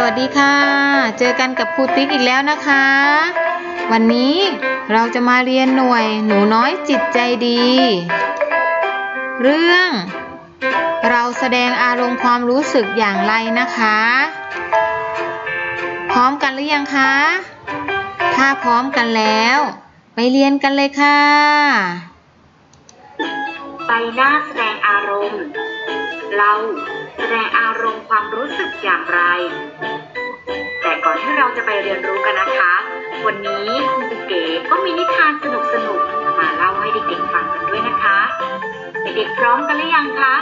สวัสดีค่ะ เจอกันกับครูติ๊กอีกแล้วนะคะ วันนี้เราจะมาเรียนหน่วยหนูน้อยจิตใจดี เรื่อง เราแสดงอารมณ์ความรู้สึกอย่างไรนะคะ พร้อมกันหรือยังคะ ถ้าพร้อมกันแล้ว ไปเรียนกันเลยค่ะ ใบหน้าแสดงอารมณ์ เราแสดงอารมณ์ความรู้สึกอย่างไร แต่ก่อนที่เราจะไปเรียนรู้กันนะคะ วันนี้คุณครูเก๋ก็มีนิทานสนุกๆมาเล่าให้เด็กๆฟังกันด้วยนะคะ เด็กๆพร้อมกันหรือยังคะ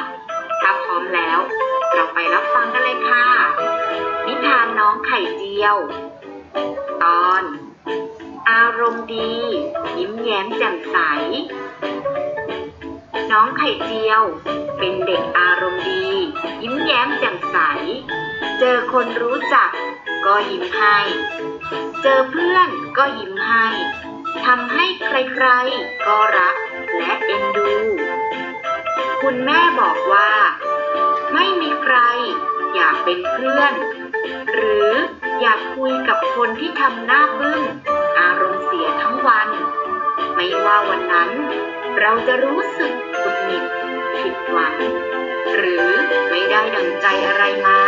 ถ้าพร้อมแล้ว เราไปรับฟังกันเลยค่ะ นิทานน้องไข่เจียว ตอน อารมณ์ดี ยิ้มแย้มแจ่มใส น้องไข่เจียว เป็นเด็กอารมณ์ดี ยิ้มแย้มแจ่มใส เจอคนรู้จัก ก็ยิ้มให้ เจอเพื่อนก็ยิ้มให้ทำให้ใครๆ ก็รักและเอ็นดู คุณแม่บอกว่า ไม่มีใครอยากเป็นเพื่อน หรืออยากคุยกับคนที่ทำหน้าบึ้งอารมณ์เสียทั้งวัน ไม่ว่าวันนั้น เราจะรู้สึกหงุดหงิดผิดหวัง หรือไม่ได้ดังใจอะไรมา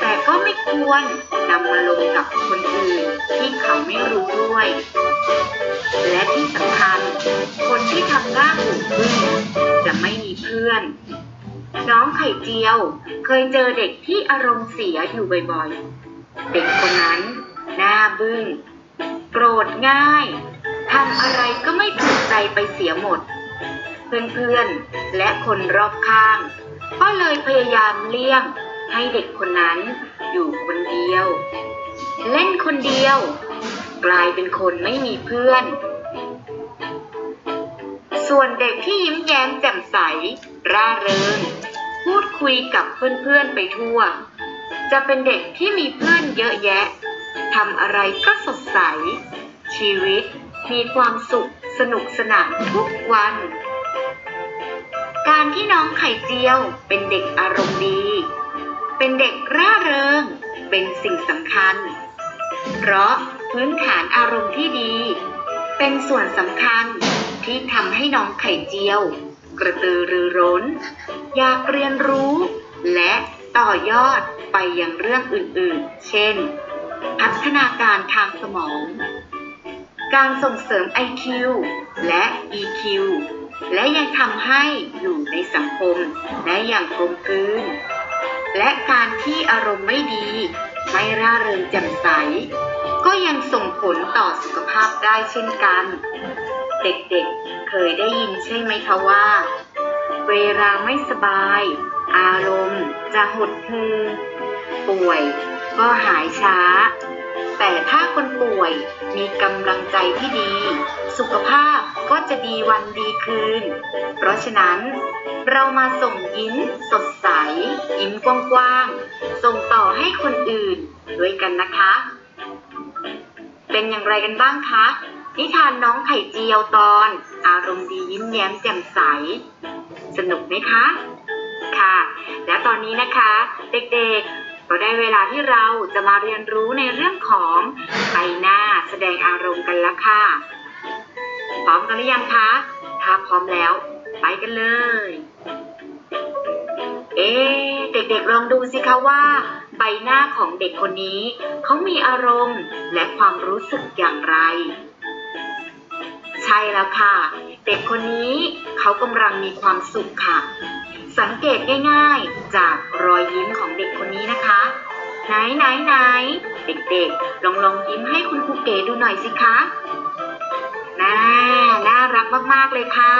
แต่ก็ไม่ควรนำมาลงกับคนอื่นที่เขาไม่รู้ด้วย และที่สำคัญ คนที่ทำหน้าหูบึ้งจะไม่มีเพื่อน น้องไข่เจียวเคยเจอเด็กที่อารมณ์เสียอยู่บ่อยๆ เด็กคนนั้นหน้าบึ้งโกรธง่าย ทำอะไรก็ไม่ถูกใจไปเสียหมด เพื่อนๆ และคนรอบข้าง ก็เลยพยายามเลี่ยงให้เด็กคนนั้นอยู่คนเดียว เล่นคนเดียว กลายเป็นคนไม่มีเพื่อน ส่วนเด็กที่ยิ้มแย้มแจ่มใส ร่าเริง พูดคุยกับเพื่อนๆไปทั่ว จะเป็นเด็กที่มีเพื่อนเยอะแยะทำอะไรก็สดใส ชีวิต มีความสุขสนุกสนานทุกวัน การที่น้องไข่เจียวเป็นเด็กอารมณ์ดี เป็นเด็กร่าเริง เป็นสิ่งสำคัญ เพราะพื้นฐานอารมณ์ที่ดี เป็นส่วนสำคัญที่ทำให้น้องไข่เจียว กระตือรือร้น อยากเรียนรู้ และต่อยอดไปยังเรื่องอื่นๆ เช่น พัฒนาการทางสมอง การส่งเสริม IQ และ EQ และยังทำให้อยู่ในสังคมได้อย่างกลมกลืน และการที่อารมณ์ไม่ดี ไม่ร่าเริงแจ่มใส ก็ยังส่งผลต่อสุขภาพได้เช่นกัน เด็กๆเคยได้ยินใช่ไหมคะว่า เวลาไม่สบาย อารมณ์จะหดหู่ป่วย ก็หายช้า แต่ถ้าคนป่วยมีกำลังใจที่ดี สุขภาพก็จะดีวันดีคืน เพราะฉะนั้น เรามาส่งยิ้มสดใส ยิ้มกว้างๆ ส่งต่อให้คนอื่นด้วยกันนะคะ เป็นอย่างไรกันบ้างคะ นิทานน้องไข่เจียวตอน อารมณ์ดียิ้มแย้มแจ่มใส สนุกไหมคะ ค่ะ และตอนนี้นะคะ เด็กๆ ก็ได้เวลาที่เราจะมาเรียนรู้ในเรื่องของใบหน้าแสดงอารมณ์กันแล้วค่ะ พร้อมกันหรือยังคะ ถ้าพร้อมแล้ว ไปกันเลย เอ๊เด็กๆลองดูสิคะว่า ใบหน้าของเด็กคนนี้ เขามีอารมณ์และความรู้สึกอย่างไร ใช่แล้วค่ะ เด็กคนนี้เขากำลังมีความสุขค่ะ สังเกตง่ายๆ จากรอยยิ้มของเด็กคนนี้นะคะ ไหนไหนไหนเด็กๆ ลองลองยิ้มให้คุณครูเก๋ดูหน่อยสิคะน่าน่ารักมากๆเลยค่ะ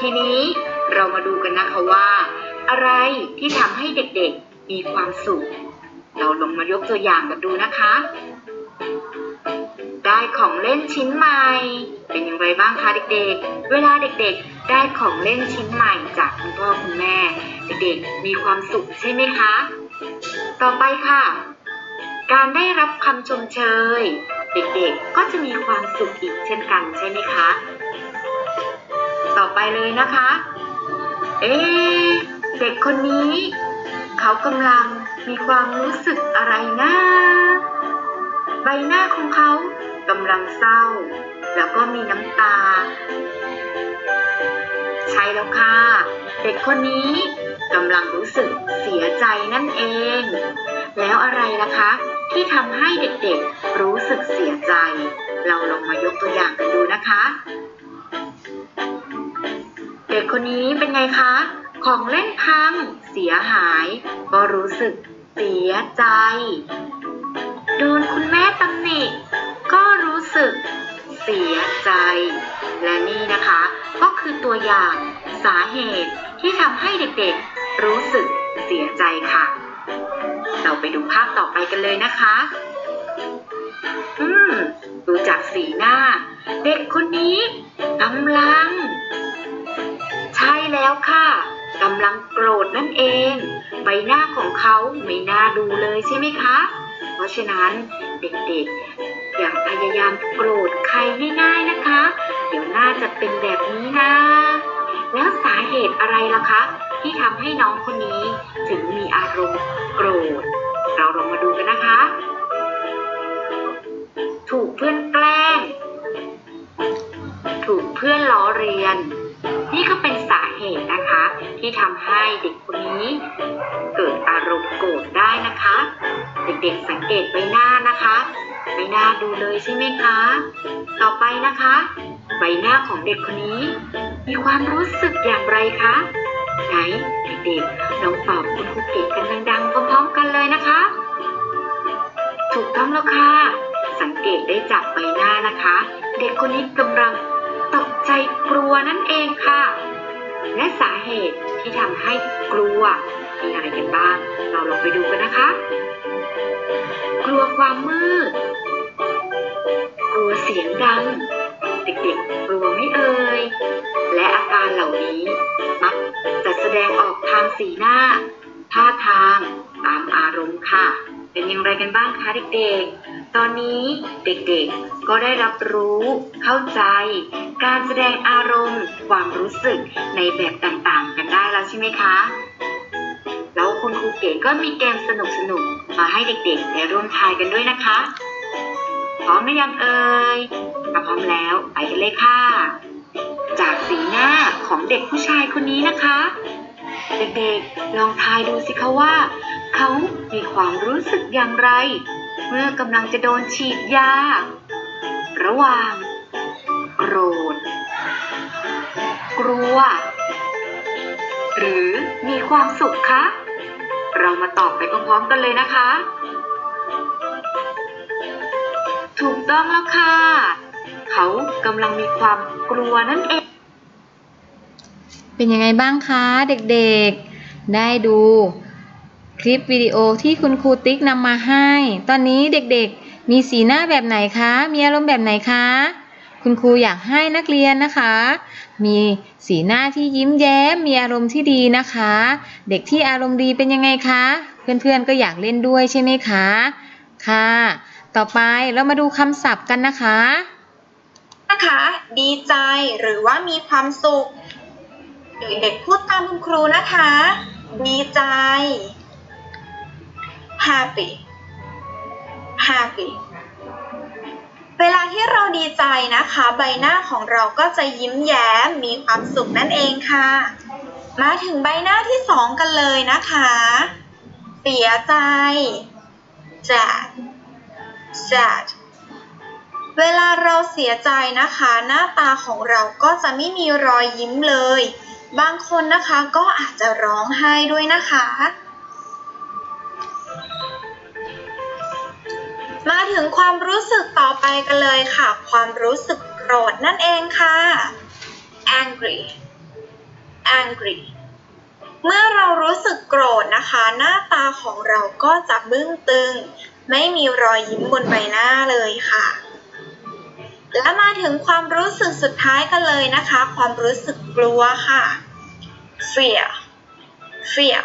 ทีนี้เรามาดูกันนะคะว่า อะไรที่ทำให้เด็กๆ มีความสุข เราลองมายกตัวอย่างกันดูนะคะ ได้ของเล่นชิ้นใหม่ เป็นอย่างไรบ้างคะเด็กๆ เวลาเด็กๆ ได้ของเล่นชิ้นใหม่จากคุณพ่อคุณแม่ เด็กๆมีความสุขใช่ไหมคะ ต่อไปค่ะ การได้รับคำชมเชย เด็กๆก็จะมีความสุขอีกเช่นกันใช่ไหมคะ ต่อไปเลยนะคะ เอ๊เด็กคนนี้ เขากำลังมีความรู้สึกอะไรนะใบหน้าของเขากำลังเศร้า แล้วก็มีน้ำตา ใช่แล้วค่ะ เด็กคนนี้กำลังรู้สึกเสียใจนั่นเอง แล้วอะไรล่ะคะ ที่ทำให้เด็กๆรู้สึกเสียใจ เราลองมายกตัวอย่างกันดูนะคะ เด็กคนนี้เป็นไงคะ ของเล่นพัง เสียหาย ก็รู้สึกเสียใจ โดนคุณแม่ตำหนิก็รู้สึก เสียใจ และนี่นะคะ ก็คือตัวอย่างสาเหตุที่ทำให้เด็กๆรู้สึกเสียใจค่ะ เราไปดูภาพต่อไปกันเลยนะคะ อืม ดูจากสีหน้า เด็กคนนี้กำลัง ใช่แล้วค่ะกำลังโกรธนั่นเอง ใบหน้าของเขาไม่น่าดูเลยใช่ไหมคะ เพราะฉะนั้นเด็กๆ อย่าพยายามโกรธใครง่ายๆนะคะ เดี๋ยวน่าจะเป็นแบบนี้นะ แล้วสาเหตุอะไรล่ะคะ ที่ทำให้น้องคนนี้ถึงมีอารมณ์โกรธ เราลองมาดูกันนะคะ ถูกเพื่อนแกล้ง ถูกเพื่อนล้อเรียน นี่ก็เป็นสาเหตุนะคะ ที่ทำให้เด็กคนนี้เกิดอารมณ์โกรธได้นะคะ เด็กๆสังเกตใบหน้านะคะ ไม่น่าดูเลยใช่ไหมคะ ต่อไปนะคะ ใบหน้าของเด็กคนนี้ มีความรู้สึกอย่างไรคะ ไหนเด็กๆลองตอบคุณครูเก๋กันดังๆพร้อมๆกันเลยนะคะ ถูกต้องแล้วค่ะ สังเกตได้จากใบหน้านะคะ เด็กคนนี้กำลังตกใจกลัวนั่นเองค่ะ และสาเหตุที่ทำให้กลัวมีอะไรกันบ้าง เราลองไปดูกันนะคะ กลัวความมืด กลัวเสียงดัง เด็กๆกลัวไม่เอ่ย และอาการเหล่านี้มักจะแสดงออกทางสีหน้า ท่าทางตามอารมณ์ค่ะ เป็นอย่างไรกันบ้างคะเด็กๆ ตอนนี้เด็กๆก็ได้รับรู้เข้าใจ การแสดงอารมณ์ ความรู้สึกในแบบต่างๆ กันได้แล้วใช่ไหมคะแล้วคุณครูเก๋ก็มีเกมสนุกๆ มาให้เด็กๆ ได้ร่วมทายกันด้วยนะคะ ร้อมหรือยังเอ่ยถ้าพร้อมแล้วไปกันเลยค่ะ จากสีหน้าของเด็กผู้ชายคนนี้นะคะ เด็กๆลองทายดูสิคะว่า เขามีความรู้สึกอย่างไร เมื่อกำลังจะโดนฉีดยา ระหว่าง โกรธ กลัว หรือมีความสุขคะ เรามาตอบไปพร้อมๆกันเลยนะคะ ถูกต้องแล้วค่ะ เขากำลังมีความกลัวนั่นเอง เป็นยังไงบ้างคะเด็กๆ ได้ดูคลิปวิดีโอที่คุณครูติ๊กนำมาให้ ตอนนี้เด็กๆ มีสีหน้าแบบไหนคะ มีอารมณ์แบบไหนคะ คุณครูอยากให้นักเรียนนะคะ มีสีหน้าที่ยิ้มแย้ม มีอารมณ์ที่ดีนะคะ เด็กที่อารมณ์ดีเป็นยังไงคะ เพื่อนๆ ก็อยากเล่นด้วยใช่ไหมคะ ค่ะ ต่อไปเรามาดูคำศัพท์กันนะคะ นะคะ ดีใจหรือว่ามีความสุขเด็กพูดตามคุณครูนะคะ ดีใจ happy happy เวลาที่เราดีใจนะคะ ใบหน้าของเราก็จะยิ้มแย้มมีความสุขนั่นเองค่ะ มาถึงใบหน้าที่สองกันเลยนะคะ เสียใจ sad sad เวลาเราเสียใจนะคะ หน้าตาของเราก็จะไม่มีรอยยิ้มเลย บางคนนะคะก็อาจจะร้องไห้ด้วยนะคะ มาถึงความรู้สึกต่อไปกันเลยค่ะ ความรู้สึกโกรธนั่นเองค่ะ angry angry เมื่อเรารู้สึกโกรธนะคะ หน้าตาของเราก็จะบึ้งตึง ไม่มีรอยยิ้มบนใบหน้าเลยค่ะ และมาถึงความรู้สึกสุดท้ายกันเลยนะคะ ความรู้สึกกลัวค่ะ fear fear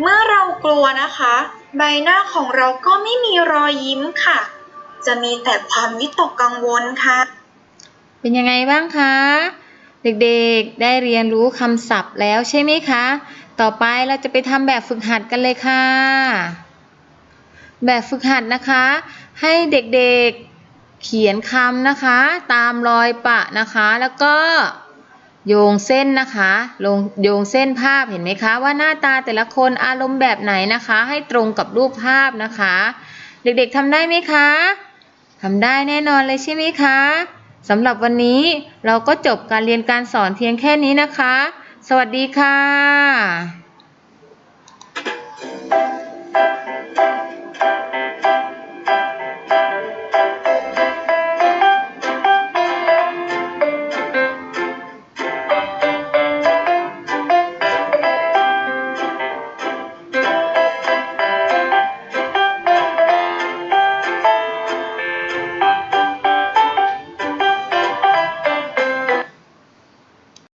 เมื่อเรากลัวนะคะ ใบหน้าของเราก็ไม่มีรอยยิ้มค่ะ จะมีแต่ความวิตกกังวลค่ะ เป็นยังไงบ้างคะ เด็กๆได้เรียนรู้คำศัพท์แล้วใช่ไหมคะ ต่อไปเราจะไปทำแบบฝึกหัดกันเลยค่ะ แบบฝึกหัดนะคะ ให้เด็กๆเขียนคำนะคะ ตามรอยปะนะคะ แล้วก็โยงเส้นนะคะลงโยงเส้นภาพเห็นไหมคะ ว่าหน้าตาแต่ละคนอารมณ์แบบไหนนะคะ ให้ตรงกับรูปภาพนะคะ เด็กๆทำได้ไหมคะทำได้แน่นอนเลยใช่ไหมคะสำหรับวันนี้เราก็จบการเรียนการสอนเพียงแค่นี้นะคะ สวัสดีค่ะ